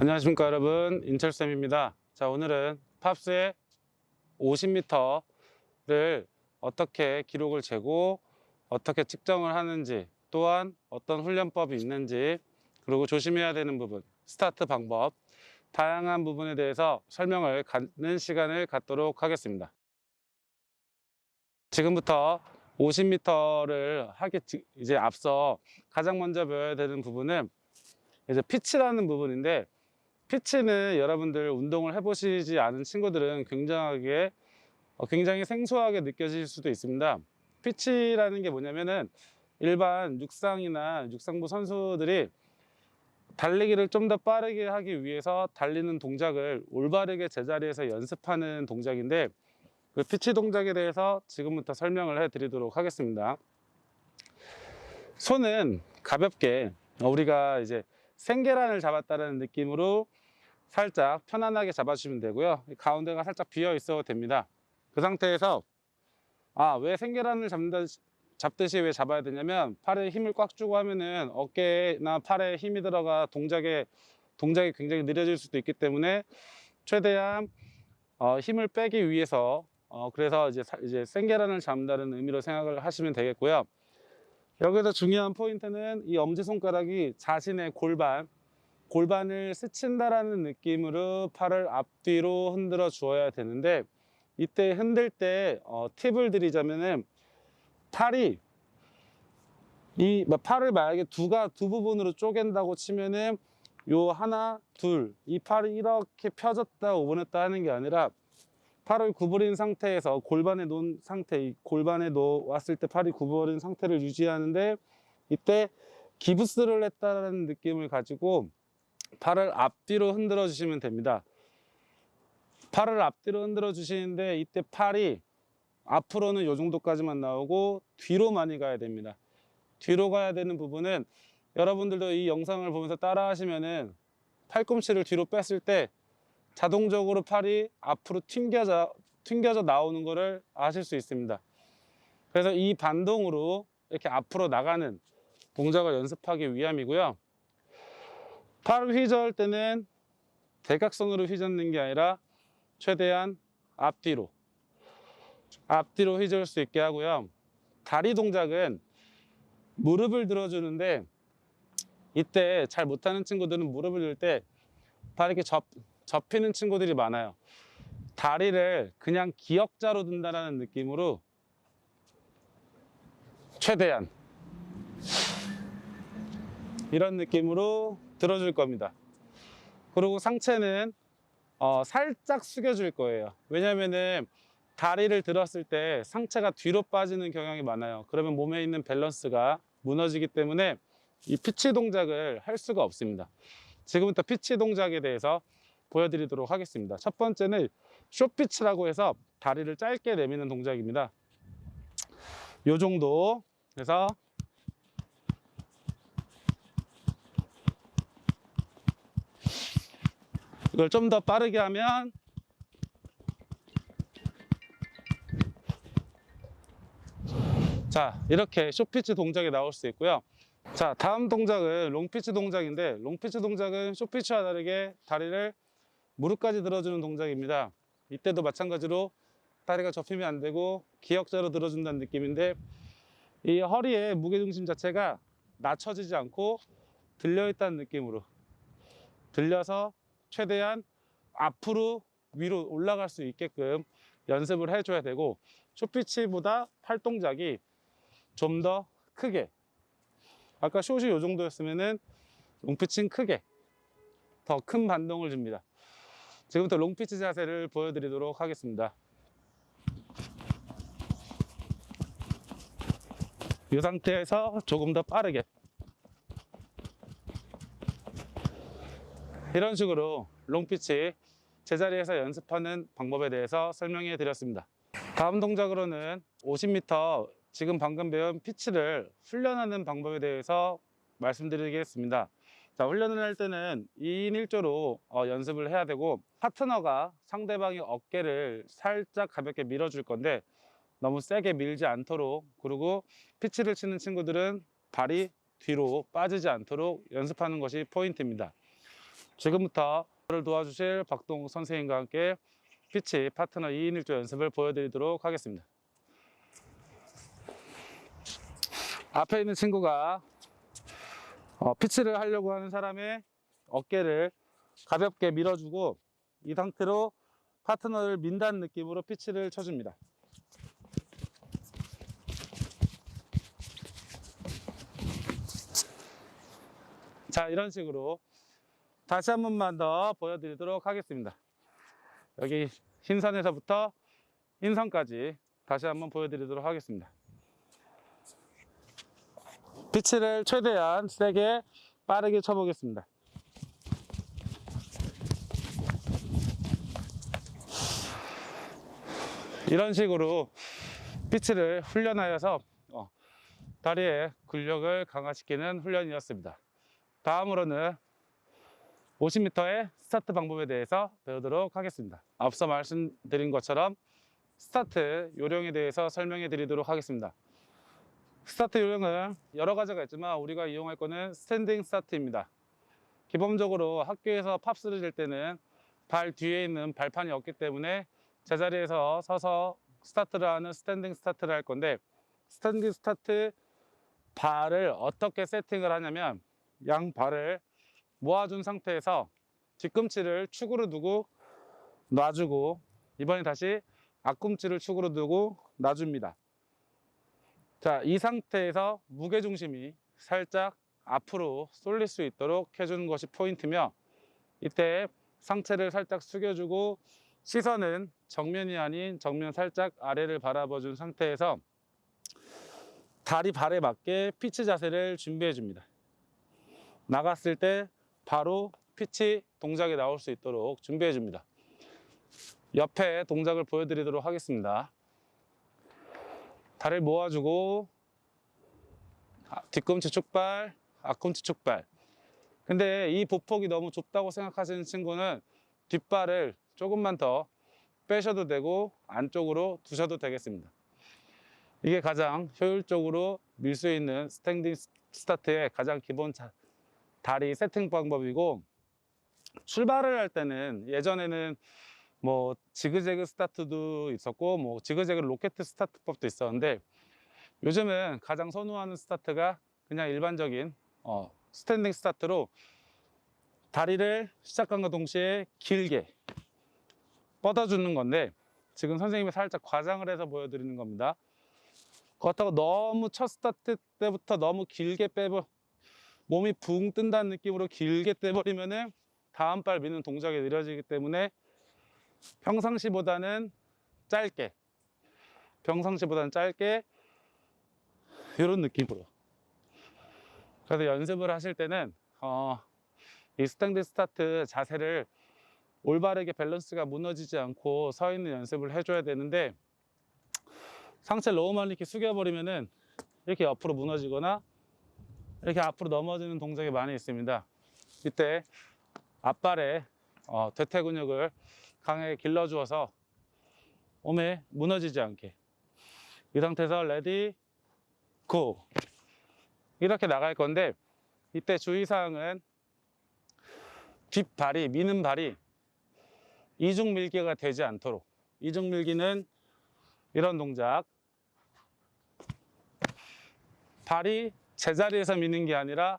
안녕하십니까 여러분. 인철쌤입니다. 자 오늘은 팝스의 50m를 어떻게 기록을 재고 어떻게 측정을 하는지 또한 어떤 훈련법이 있는지 그리고 조심해야 되는 부분 스타트 방법 다양한 부분에 대해서 설명을 갖는 시간을 갖도록 하겠습니다. 지금부터 50m를 하기 지- 이제 앞서 가장 먼저 배워야 되는 부분은 이제 피치라는 부분인데 피치는 여러분들 운동을 해보시지 않은 친구들은 굉장하게 어, 굉장히 생소하게 느껴질 수도 있습니다. 피치라는 게 뭐냐면은 일반 육상이나 육상부 선수들이 달리기를 좀 더 빠르게 하기 위해서 달리는 동작을 올바르게 제자리에서 연습하는 동작인데 그 피치 동작에 대해서 지금부터 설명을 해 드리도록 하겠습니다. 손은 가볍게 어, 우리가 이제 생계란을 잡았다는 느낌으로 살짝 편안하게 잡아주시면 되고요. 이 가운데가 살짝 비어 있어도 됩니다. 그 상태에서 아, 왜 생계란을 잡는다, 잡듯이 왜 잡아야 되냐면 팔에 힘을 꽉 주고 하면은 어깨나 팔에 힘이 들어가 동작에 동작이 굉장히 느려질 수도 있기 때문에 최대한 어, 힘을 빼기 위해서 어, 그래서 이제 사- 이제 생계란을 잡는다는 의미로 생각을 하시면 되겠고요. 여기서 중요한 포인트는 이 엄지손가락이 자신의 골반, 골반을 스친다라는 느낌으로 팔을 앞뒤로 흔들어 주어야 되는데 이때 흔들 때 어, 팁을 드리자면은 팔이 이뭐 팔을 만약에 두가 두 부분으로 쪼갠다고 치면은 요 하나 둘 이 팔이 이렇게 펴졌다 오버냈다 하는 게 아니라 팔을 구부린 상태에서 골반에 놓은 상태, 이 골반에 놓았을 때 팔이 구부린 상태를 유지하는데 이때 기부스를 했다는 느낌을 가지고 팔을 앞뒤로 흔들어 주시면 됩니다. 팔을 앞뒤로 흔들어 주시는데 이때 팔이 앞으로는 요 정도까지만 나오고 뒤로 많이 가야 됩니다. 뒤로 가야 되는 부분은 여러분들도 이 영상을 보면서 따라 하시면은 팔꿈치를 뒤로 뺐을 때 자동적으로 팔이 앞으로 튕겨져, 튕겨져 나오는 것을 아실 수 있습니다. 그래서 이 반동으로 이렇게 앞으로 나가는 동작을 연습하기 위함이고요. 팔을 휘저을 때는 대각선으로 휘젓는 게 아니라 최대한 앞뒤로 앞뒤로 휘저을 수 있게 하고요. 다리 동작은 무릎을 들어주는데 이때 잘 못하는 친구들은 무릎을 들때다 이렇게 접, 접히는 친구들이 많아요. 다리를 그냥 기역자로 든다는 느낌으로 최대한 이런 느낌으로 들어줄 겁니다. 그리고 상체는 어, 살짝 숙여줄 거예요. 왜냐면은 다리를 들었을 때 상체가 뒤로 빠지는 경향이 많아요. 그러면 몸에 있는 밸런스가 무너지기 때문에 이 피치 동작을 할 수가 없습니다. 지금부터 피치 동작에 대해서 보여드리도록 하겠습니다. 첫 번째는 쇼피치라고 해서 다리를 짧게 내미는 동작입니다. 요 정도 그래서 이걸 좀 더 빠르게 하면 자 이렇게 쇼피치 동작이 나올 수 있고요 자 다음 동작은 롱피치 동작인데 롱피치 동작은 쇼피치와 다르게 다리를 무릎까지 들어주는 동작입니다 이때도 마찬가지로 다리가 접히면 안 되고 기역자로 들어준다는 느낌인데 이 허리의 무게중심 자체가 낮춰지지 않고 들려있다는 느낌으로 들려서 최대한 앞으로 위로 올라갈 수 있게끔 연습을 해줘야 되고 쇼피치보다 팔 동작이 좀 더 크게 아까 숏이 이 정도였으면 은 롱피치는 크게 더 큰 반동을 줍니다. 지금부터 롱피치 자세를 보여드리도록 하겠습니다. 이 상태에서 조금 더 빠르게 이런 식으로 롱피치 제자리에서 연습하는 방법에 대해서 설명해 드렸습니다. 다음 동작으로는 50m 지금 방금 배운 피치를 훈련하는 방법에 대해서 말씀드리겠습니다. 자, 훈련을 할 때는 2인 1조로 어, 연습을 해야 되고 파트너가 상대방의 어깨를 살짝 가볍게 밀어줄 건데 너무 세게 밀지 않도록 그리고 피치를 치는 친구들은 발이 뒤로 빠지지 않도록 연습하는 것이 포인트입니다. 지금부터 저를 도와주실 박동욱 선생님과 함께 피치 파트너 2인 1조 연습을 보여드리도록 하겠습니다. 앞에 있는 친구가 어, 피치를 하려고 하는 사람의 어깨를 가볍게 밀어주고 이 상태로 파트너를 민다는 느낌으로 피치를 쳐줍니다. 자, 이런 식으로 다시 한 번만 더 보여드리도록 하겠습니다. 여기 흰선에서부터 흰선까지 다시 한번 보여드리도록 하겠습니다. 피치를 최대한 세게 빠르게 쳐보겠습니다. 이런 식으로 피치를 훈련하여서 어, 다리의 근력을 강화시키는 훈련이었습니다. 다음으로는 50m의 스타트 방법에 대해서 배우도록 하겠습니다. 앞서 말씀드린 것처럼 스타트 요령에 대해서 설명해 드리도록 하겠습니다. 스타트 요령은 여러 가지가 있지만 우리가 이용할 거는 스탠딩 스타트입니다. 기본적으로 학교에서 팝스를 칠 때는 발 뒤에 있는 발판이 없기 때문에 제자리에서 서서 스타트를 하는 스탠딩 스타트를 할 건데 스탠딩 스타트 발을 어떻게 세팅을 하냐면 양 발을 모아준 상태에서 뒤꿈치를 축으로 두고 놔주고 이번에 다시 앞꿈치를 축으로 두고 놔줍니다. 자, 이 상태에서 무게 중심이 살짝 앞으로 쏠릴 수 있도록 해주는 것이 포인트며 이때 상체를 살짝 숙여주고 시선은 정면이 아닌 정면 살짝 아래를 바라봐 준 상태에서 다리 발에 맞게 피치 자세를 준비해 줍니다. 나갔을 때 바로 피치 동작이 나올 수 있도록 준비해 줍니다. 옆에 동작을 보여드리도록 하겠습니다. 다리를 모아주고 아, 뒤꿈치 축발, 앞꿈치 축발. 근데 이 보폭이 너무 좁다고 생각하시는 친구는 뒷발을 조금만 더 빼셔도 되고 안쪽으로 두셔도 되겠습니다. 이게 가장 효율적으로 밀 수 있는 스탠딩 스타트의 가장 기본 자, 다리 세팅 방법이고 출발을 할 때는 예전에는 뭐 지그재그 스타트도 있었고 뭐 지그재그 로켓 스타트법도 있었는데 요즘은 가장 선호하는 스타트가 그냥 일반적인 어, 스탠딩 스타트로 다리를 시작함과 동시에 길게 뻗어주는 건데 지금 선생님이 살짝 과장을 해서 보여드리는 겁니다. 그렇다고 너무 첫 스타트 때부터 너무 길게 빼버 몸이 붕 뜬다는 느낌으로 길게 떼버리면은 다음 발 미는 동작이 느려지기 때문에 평상시보다는 짧게 평상시보다는 짧게 이런 느낌으로 그래서 연습을 하실 때는 어, 이 스탠드 스타트 자세를 올바르게 밸런스가 무너지지 않고 서 있는 연습을 해줘야 되는데 상체를 너무 많이 이렇게 숙여버리면은 이렇게 옆으로 무너지거나 이렇게 앞으로 넘어지는 동작이 많이 있습니다. 이때 앞발에 어, 대퇴 근육을 강하게 길러주어서 몸에 무너지지 않게. 이 상태에서 레디 고. 이렇게 나갈 건데 이때 주의사항은 뒷발이 미는 발이 이중 밀기가 되지 않도록. 이중 밀기는 이런 동작. 발이 제자리에서 미는 게 아니라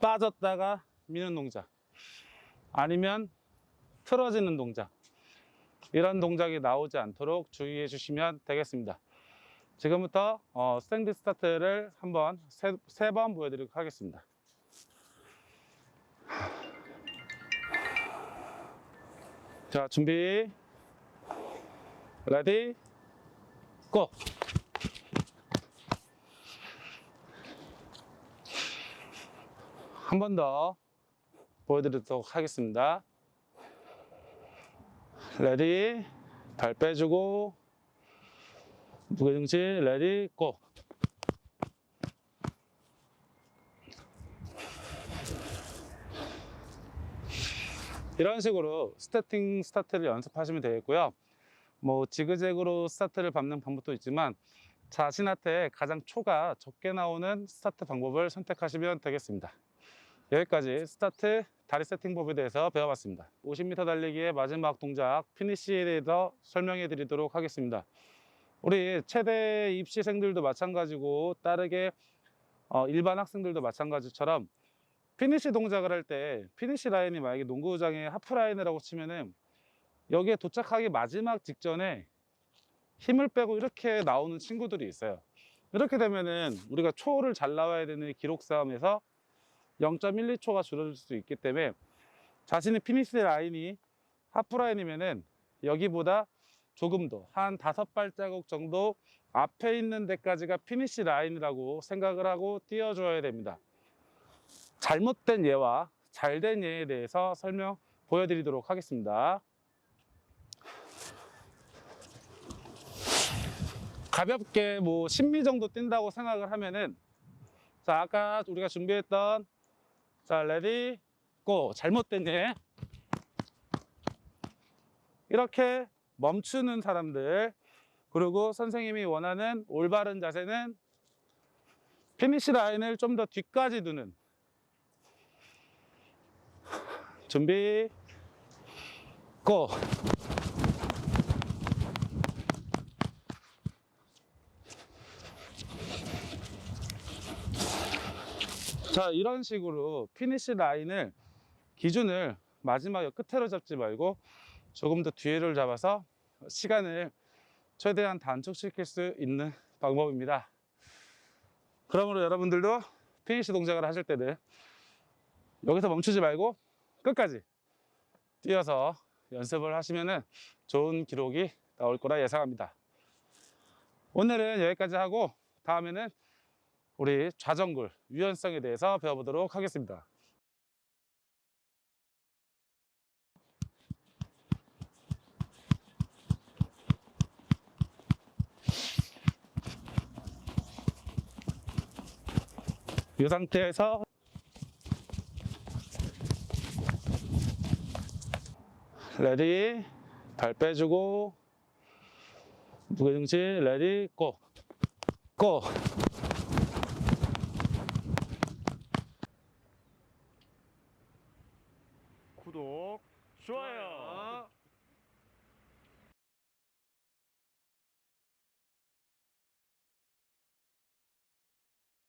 빠졌다가 미는 동작 아니면 틀어지는 동작. 이런 동작이 나오지 않도록 주의해 주시면 되겠습니다. 지금부터 어, 스탠드 스타트를 한번 세번 보여드리도록 하겠습니다. 자 준비. 레디. 고! 한 번 더 보여드리도록 하겠습니다. 레디 발 빼주고 무게중심 레디 고 이런 식으로 스타팅 스타트를 연습하시면 되겠고요. 뭐 지그재그로 스타트를 밟는 방법도 있지만 자신한테 가장 초가 적게 나오는 스타트 방법을 선택하시면 되겠습니다. 여기까지 스타트 다리 세팅 법에 대해서 배워봤습니다. 50m 달리기의 마지막 동작 피니쉬에 대해서 설명해 드리도록 하겠습니다. 우리 최대 입시생들도 마찬가지고 따르게 어, 일반 학생들도 마찬가지처럼 피니쉬 동작을 할 때 피니쉬 라인이 만약에 농구장의 하프 라인이라고 치면은 여기에 도착하기 마지막 직전에 힘을 빼고 이렇게 나오는 친구들이 있어요. 이렇게 되면은 우리가 초를 잘 나와야 되는 기록 싸움에서 0.12초가 줄어들 수 있기 때문에 자신의 피니시 라인이 하프 라인이면은 여기보다 조금 더 한 다섯 발자국 정도 앞에 있는 데까지가 피니시 라인이라고 생각을 하고 뛰어줘야 됩니다. 잘못된 예와 잘된 예에 대해서 설명 보여드리도록 하겠습니다. 가볍게 뭐 10미 정도 뛴다고 생각을 하면은 자 아까 우리가 준비했던 자 레디 고. 잘못된 예 이렇게 멈추는 사람들. 그리고 선생님이 원하는 올바른 자세는 피니시 라인을 좀 더 뒤까지 두는. 준비 고 자 이런 식으로 피니시 라인을 기준을 마지막 끝으로 잡지 말고 조금 더 뒤를 잡아서 시간을 최대한 단축시킬 수 있는 방법입니다. 그러므로 여러분들도 피니시 동작을 하실 때는 여기서 멈추지 말고 끝까지 뛰어서 연습을 하시면 좋은 기록이 나올 거라 예상합니다. 오늘은 여기까지 하고 다음에는 우리 좌정굴 유연성에 대해서 배워보도록 하겠습니다. 이 상태에서 레디 발 빼주고 무게중심 레디 고 고!